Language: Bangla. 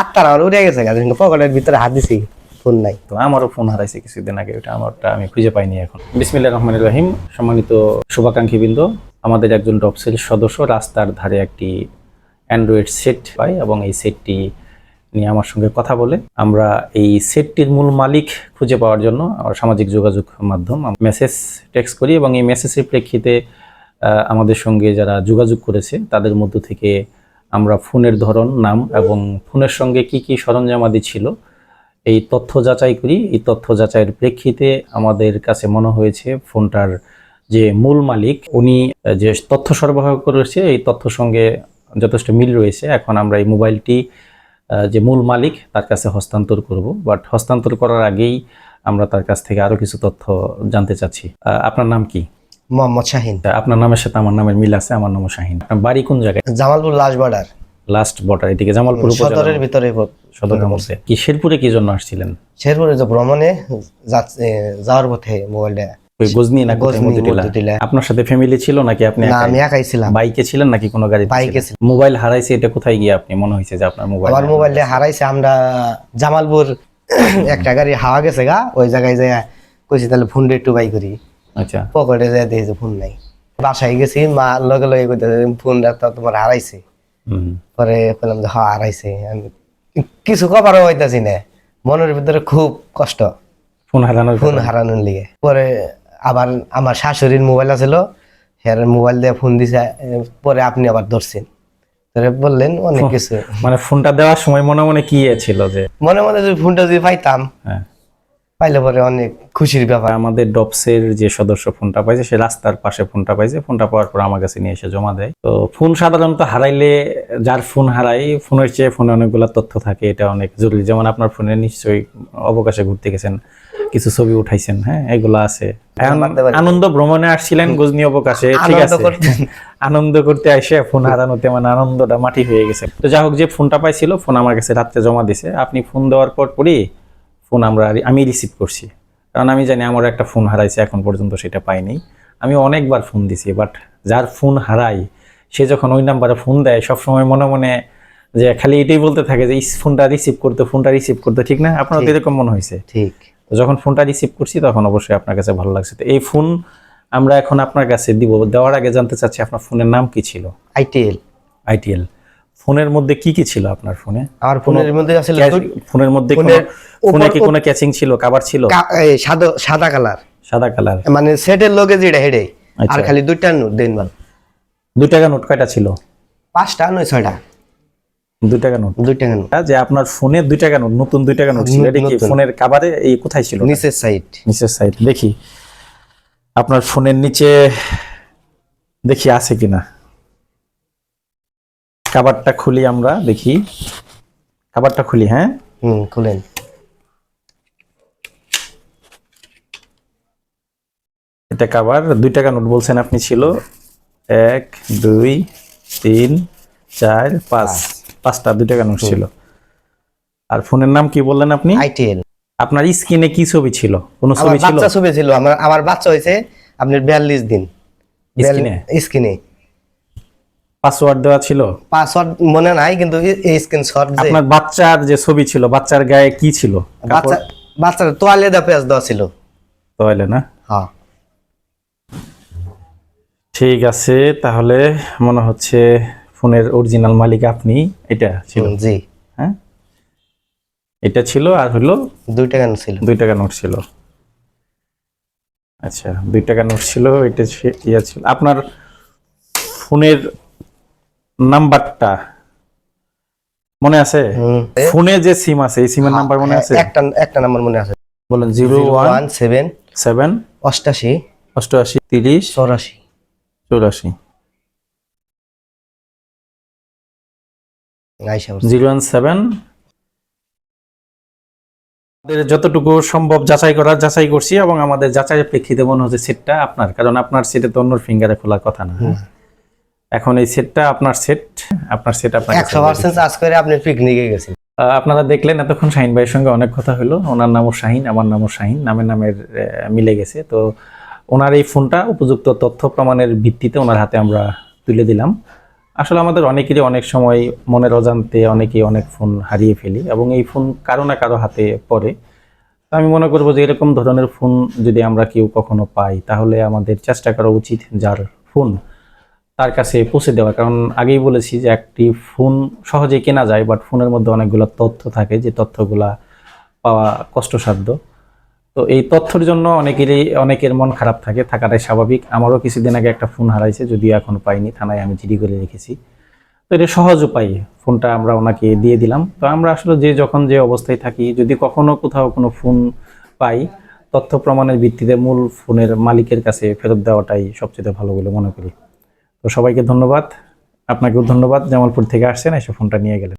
আটটা আমার উড়ে গেছে গাছ পকেটের ভিতরে হাত দিছি, ফোন নাই। তো আমারও ফোন হারাইছে কিছুদিন আগে, ওটা আমারটা আমি খুঁজে পাইনি এখন। বিসমিল্লাহ রহমান রহিম। সম্মানিত শুভাকাঙ্ক্ষী বৃন্দ আমাদের একজন ডপসেল সদস্য রাস্তার ধারে একটি অ্যান্ড্রয়েড সেট পাই এবং এই সেটটি নিয়ে আমার সঙ্গে কথা বলে। আমরা এই সেটটির মূল মালিক খুঁজে পাওয়ার জন্য সামাজিক যোগাযোগ মাধ্যম মেসেজ টেক্সট করি এবং এই মেসেজের প্রেক্ষিতে আমাদের সঙ্গে যারা যোগাযোগ করেছে, তাদের মধ্য থেকে আমরা ফোনের ধরন, নাম এবং ফোনের সঙ্গে কি কি সরঞ্জামাদি ছিল, এই তথ্য যাচাই করি। এই তথ্য যাচাইয়ের প্রেক্ষিতে আমাদের কাছে মনে হয়েছে ফোনটার যে মূল মালিক, উনি যে তথ্য সরবরাহ করেছে, এই তথ্য সঙ্গে যথেষ্ট মিল রয়েছে। এখন আমরা এই মোবাইলটি যে মূল মালিক, তার কাছে হস্তান্তর করব। বাট হস্তান্তর করার আগেই আমরা তার কাছ থেকে আরও কিছু তথ্য জানতে চাচ্ছি। আপনার নাম কি? মোহাম্মদ শাহিন। আপনার নামের সাথে আমার নামের মিল আছে আমার নাম শাহিন। আপনার বাড়ি কোন জায়গায়? জামালপুর লাশ বর্ডার লাস্ট বর্ডার এদিকে জামালপুর সদরের ভিতরে সদরের মধ্যে। কি শেরপুরে কি জন্য আসছিলেন? শেরপুরে যে ভ্রমণে যাওয়ার পথে মোবাইলটা। গজনি না গজনি, মধ্যটিলা? মধ্যটিলা। আপনার সাথে ফ্যামিলি ছিল নাকি আপনি না আমি একাই ছিলাম। বাইকে ছিলেন নাকি কোনো গাড়ি বাইকে ছিলাম। মোবাইল হারাইছে এটা কোথায় গিয়ে আপনি? মনে হয়েছে যে আপনার মোবাইল আমার মোবাইলটা হারাইছে আমরা জামালপুর একটা গাড়ি হাওয়া গেছে গা ওই জায়গায় যায় কইছি তাহলে ফোনটা একটু বাই করি। আচ্ছা। পকেটে দেখি ফোন নাই। বাসায় গেছি মা লগে লগে কইতে ফোনটা তো তোমার হারাইছে। পরে বললাম যে হ্যাঁ হারাইছে। কিছু কবারও হইতাছি না। মনের ভিতরে খুব কষ্ট। ফোন হারানোর ফোন হারানোর লিগে। পরে আবার আমার শাশুড়ির মোবাইল আছিল হ্যাঁ মোবাইল দিয়ে ফোন দিছে পরে আপনি আবার ধরছেন। বললেন অনেক কিছু। মানে ফোনটা দেওয়ার সময় মনে মনে কি ছিল যে? মনে মনে যদি ফোনটা যদি পাইতাম হ্যাঁ। পাইলে পরে অনেক খুশির ব্যাপার। আমাদের ডপসের যে সদস্য ফোনটা পাইছে সে রাস্তার পাশে ফোনটা পাইছে। ফোনটা পাওয়ার পর আমার কাছে নিয়ে এসে জমা দেয়। তো ফোন সাধারণত হারাইলে যার ফোন হারাই ফোনের চেয়ে ফোনে অনেকগুলো তথ্য থাকে এটা অনেক জরুরি। যেমন আপনার ফোনে নিশ্চয়ই অবকাশে ঘুরতে গেছেন কিছু ছবি উঠাইছেন হ্যাঁ এগুলো আছে। আনন্দ ভ্রমণে আসছিলেন গজনি অবকাশে ঠিক আছে। আনন্দ করতে এসে ফোন হারানোতে মানে আনন্দটা মাটি হয়ে গেছে। তো যাই হোক যে ফোনটা পাইছিল ফোন আমার কাছে রাত্রে জমা দিছে। আপনি ফোন দেওয়ার পর পরই ফোন আমরা আমি রিসিভ করছি। কারণ আমি জানি আমার একটা ফোন হারাইছে এখন পর্যন্ত সেটা পাইনি। আমি অনেকবার ফোন দিছি বাট যার ফোন হারাই সে যখন ওই নাম্বারে ফোন দেয় সবসময় মনে মনে যে খালি এটাই বলতে থাকে যে ফোনটা রিসিভ করতে ফোনটা রিসিভ করতে। ঠিক না? আপনার এরকম মনে হয়েছে। ঠিক। তো যখন ফোনটা রিসিভ করছি তখন অবশ্যই আপনার কাছে ভালো লাগছে। তো এই ফোন আমরা এখন আপনার কাছে দিব। দেওয়ার আগে জানতে চাচ্ছি আপনার ফোনের নাম কি ছিল? আইটিএল আইটিএল ফোনের মধ্যে কি কি ছিল আপনার ফোনে? আর ফোনের মধ্যে আসলে ফোনের মধ্যে কোনো- কি কোনো ক্যাচিং ছিল কাভার ছিল? সাদা সাদা কালার। সাদা কালার। মানে সেটের লগে যেটা হেডে আর আচ্ছা। খালি দুইটা নোট দেন বল দুই টাকা নোট কয়টা ছিল? পাঁচটা নয় ছয়টা। দুই টাকা নোট। দুই টাকা নোট। যে আপনার ফোনে দুই টাকা নোট নতুন দুই টাকা নোট ছিল এটা কি ফোনের কাভারে এই কোথায় ছিল নিচের সাইড নিচের সাইড দেখি। আপনার ফোনের নিচে দেখি আছে কিনা। কাবারটা খুলি আমরা দেখি। কাবারটা খুলি হ্যাঁ? হুম খুলেন। এটা কাবার দুই টাকা নোট বলছেন আপনি ছিল। এক দুই তিন চার পাঁচ। পাঁচটা দুই টাকা নোট ছিল আর ফোনের নাম কি বললেন আপনি? আইটিএল। আপনার স্ক্রিনে কি ছবি ছিল? কোন ছবি ছিল? বাচ্চা ছবি ছিল। আমার আমার বাচ্চা হয়েছে আপনার বিয়াল্লিশ দিন। স্ক্রিনে? স্ক্রিনে। পাসওয়ার্ড দেওয়া ছিল? পাসওয়ার্ড মনে নাই কিন্তু এই স্ক্রিন শট যে আপনার বাচ্চার যে ছবি ছিল বাচ্চার গায়ে কি ছিল? বাচ্চা বাচ্চার তোয়ালে দা পেঁয়াজ দেওয়া ছিল। তাহলে না? হ্যাঁ। ঠিক আছে তাহলে মনে হচ্ছে ফোনের অরিজিনাল মালিক আপনি এটা ছিল। জি। হ্যাঁ? এটা ছিল আর হলো দুই টাকা নোট ছিল। দুই টাকা নোট ছিল। আচ্ছা দুই টাকা নোট ছিল এটা ইয়ে ছিল। আপনার ফোনের নাম্বারটা মনে আছে? ফোনে যে সিম আছে এই সিমের নাম্বার মনে আছে? হ্যাঁ, একটা একটা নাম্বার মনে আছে। বলেন জিরো ওয়ান সেভেন সেভেন অষ্টাশি অষ্টআশি তিরিশ চৌরাশি। চৌরাশি জিরো ওয়ান সেভেন। যতটুকু সম্ভব যাচাই করার যাচাই করছি এবং আমাদের যাচাইয়ের প্রেক্ষিতে মনে হচ্ছে সেটটা আপনার কারণ আপনার সেটে তো অন্য ফিঙ্গারে খোলার কথা না। এখন এই সেটটা আপনার সেট আপনার সেট আপনার কাছে একশো পার্সেন্ট করে আপনি পিকনিকে গেছেন। আপনারা দেখলেন এতক্ষণ শাহিন ভাইয়ের সঙ্গে অনেক কথা হলো ওনার নামও শাহিন আমার নামও শাহিন নামের নামের মিলে গেছে। তো ওনার এই ফোনটা উপযুক্ত তথ্য প্রমাণের ভিত্তিতে ওনার হাতে আমরা তুলে দিলাম। আসলে আমাদের অনেকেরই অনেক সময় মনের অজান্তে অনেকেই অনেক ফোন হারিয়ে ফেলি এবং এই ফোন কারও না কারও হাতে পড়ে। আমি মনে করব যে এরকম ধরনের ফোন যদি আমরা কেউ কখনো পাই, তাহলে আমাদের চেষ্টা করা উচিত যার ফোন তার কাছে পৌঁছে দেওয়া। কারণ আগেই বলেছি যে একটি ফোন সহজে কেনা যায়, বাট ফোনের মধ্যে অনেকগুলো তথ্য থাকে, যে তথ্যগুলা পাওয়া কষ্টসাধ্য। তো এই তথ্যের জন্য অনেকেরই, অনেকের মন খারাপ থাকে, থাকাটাই স্বাভাবিক। আমারও কিছুদিন আগে একটা ফোন হারাইছে, যদিও এখন পাইনি, থানায় আমি জিডি করে রেখেছি। তো এটা সহজ উপায়, ফোনটা আমরা ওনাকে দিয়ে দিলাম। তো আমরা আসলে যে যখন যে অবস্থায় থাকি, যদি কখনো কোথাও কোনো ফোন পাই, তথ্য প্রমাণের ভিত্তিতে মূল ফোনের মালিকের কাছে ফেরত দেওয়াটাই সবচেয়ে ভালো বলে মনে করি। তো সবাইকে ধন্যবাদ। আপনাকেও ধন্যবাদ। জামালপুর থেকে আসছেন, এসে ফোনটা নিয়ে গেলেন।